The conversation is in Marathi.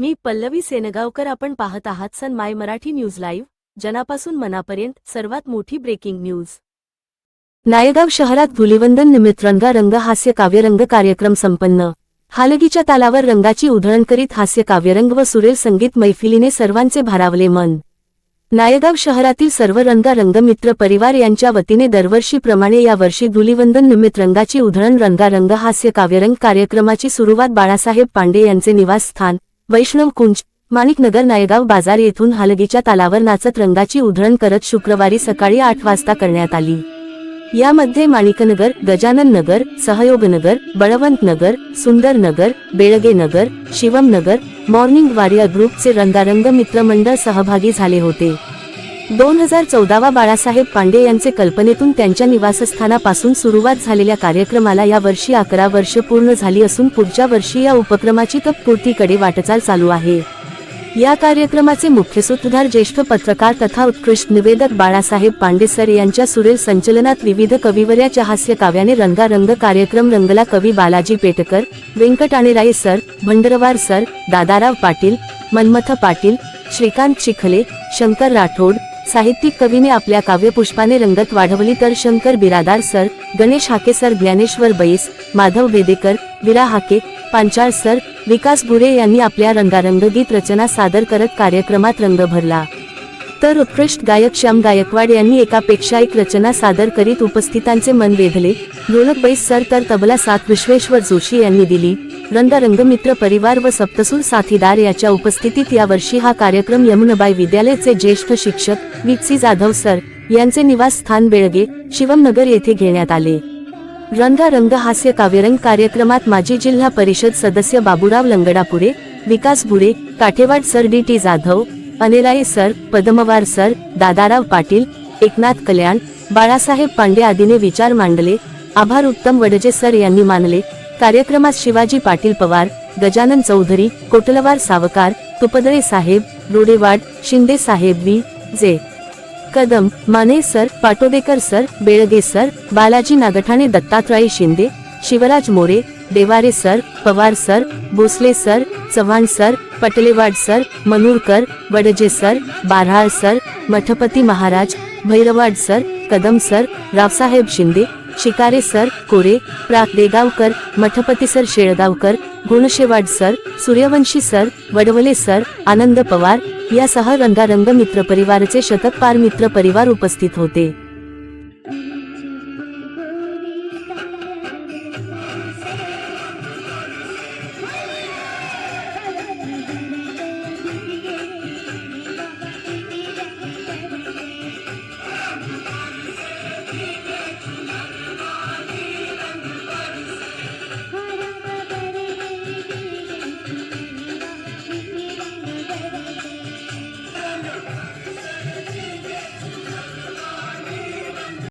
मी पल्लवी सेनगावकर आपण पाहत आहात Sun my Marathi news live जनापासून मनापर्यंत सर्वात मोठी ब्रेकिंग न्यूज. नायगाव शहरात धुलिवंदन निमित्त रंगारंग हास्य काव्यरंग कार्यक्रम संपन्न. हालगीच्या तालावर रंगाची उधळण करीत हास्य काव्यरंग व सुरेल संगीत मैफिलीने सर्वांचे भारावले मन. नायगाव शहरातील सर्व रंगारंग मित्र परिवार यांच्या वतीने दरवर्षीप्रमाणे यावर्षी धुलिवंदन निमित्त रंगाची उधळण रंगारंग हास्य काव्यरंग कार्यक्रमाची सुरुवात बाळासाहेब पांडे यांचे निवासस्थान वैष्णव कुंज माणिकनगर नायगाव बाजार येथून हालगीच्या तालावर नाचत रंगाची उधळण करत शुक्रवारी सकाळी आठ वाजता करण्यात आली. यामध्ये माणिकनगर गजानन नगर सहयोगनगर बळवंत नगर सुंदर नगर बेळगे नगर शिवम नगर मॉर्निंग वारियर ग्रुपचे रंगारंग मित्रमंडळ सहभागी झाले होते. दोन हजार चौदावा बाळासाहेब पांडे यांचे कल्पनेतून त्यांच्या निवासस्थानापासून सुरुवात झालेल्या कार्यक्रमाला या वर्षी अकरा वर्ष पूर्ण झाली असून पुढच्या वर्षी या उपक्रमाची तत्पूर्तीकडे वाटचाल चालू आहे. या कार्यक्रमाचे मुख्य सूत्रधार ज्येष्ठ पत्रकार तथा उत्कृष्ट निवेदक बाळासाहेब पांडे सर यांच्या सुरेल संचलनात विविध कविवर्याच्या हास्य काव्याने रंगारंग कार्यक्रम रंगला कवी बालाजी पेटकर व्यंकट आणेराये सर भंडरवार सर दादाराव पाटील मन्मथ पाटील श्रीकांत चिखले शंकर राठोड साहित्यिक कवीने आपल्या काव्यपुष्पाने रंगत वाढवली तर Shankar Biradar sir Ganesh Hake sir Dnyaneshwar Bais Madhav Bedekar Vira Hake Panchal sir Vikas Bure यांनी आपल्या रंगारंग गीत रचना सादर करत कार्यक्रमात रंग भरला. तर उत्कृष्ट गायक श्याम गायकवाड यांनी एकापेक्षा एक रचना सादर करीत उपस्थितांचे मन वेधले. ढोलक बैस सर तर तबला साथ विश्वेश्वर जोशी यांनी दिली. रंगारंग मित्र परिवार व सप्तसूर साथीदार याच्या उपस्थितीत यावर्षी हा कार्यक्रम यमुनाबाई विद्यालयाचे ज्येष्ठ शिक्षक विक्सी जाधव सर यांचे निवासस्थान बेळगे शिवमनगर येथे घेण्यात आले. रंगारंग हास्य काव्यरंग कार्यक्रमात माजी जिल्हा परिषद सदस्य Baburao Langdapure Vikas Bure Kathewad sir D T Jadhav Anilai sir Padmawar sir Dadarao Patil Eknath Kalyan Balasaheb Pande आदीने विचार मांडले. आभार उत्तम वडजे सर यांनी मानले. कार्यक्रमात शिवाजी पाटील पवार गजानन चौधरी कोटलवार सावकार तुपदळे साहेब रोडेवाड Shinde Saheb V. J. Kadam Mane sir Patodekar sir Belge sir Balaji Nagthane Dattatray Shinde Shivraj More Deware sir Pawar sir Bhosale sir Chavan sir Patlewad sir Manurkar Wadje sir Barhal sir Mathpati Maharaj Bhairwad sir Kadam sir Raosaheb Shinde Shikare sir Kore प्रा Degaonkar Mathpati sir Shelgaonkar Gunshewad sir Suryavanshi sir Wadwale sir Anand Pawar यासह रंगारंग मित्र परिवारचे शतक पार मित्र परिवार उपस्थित होते.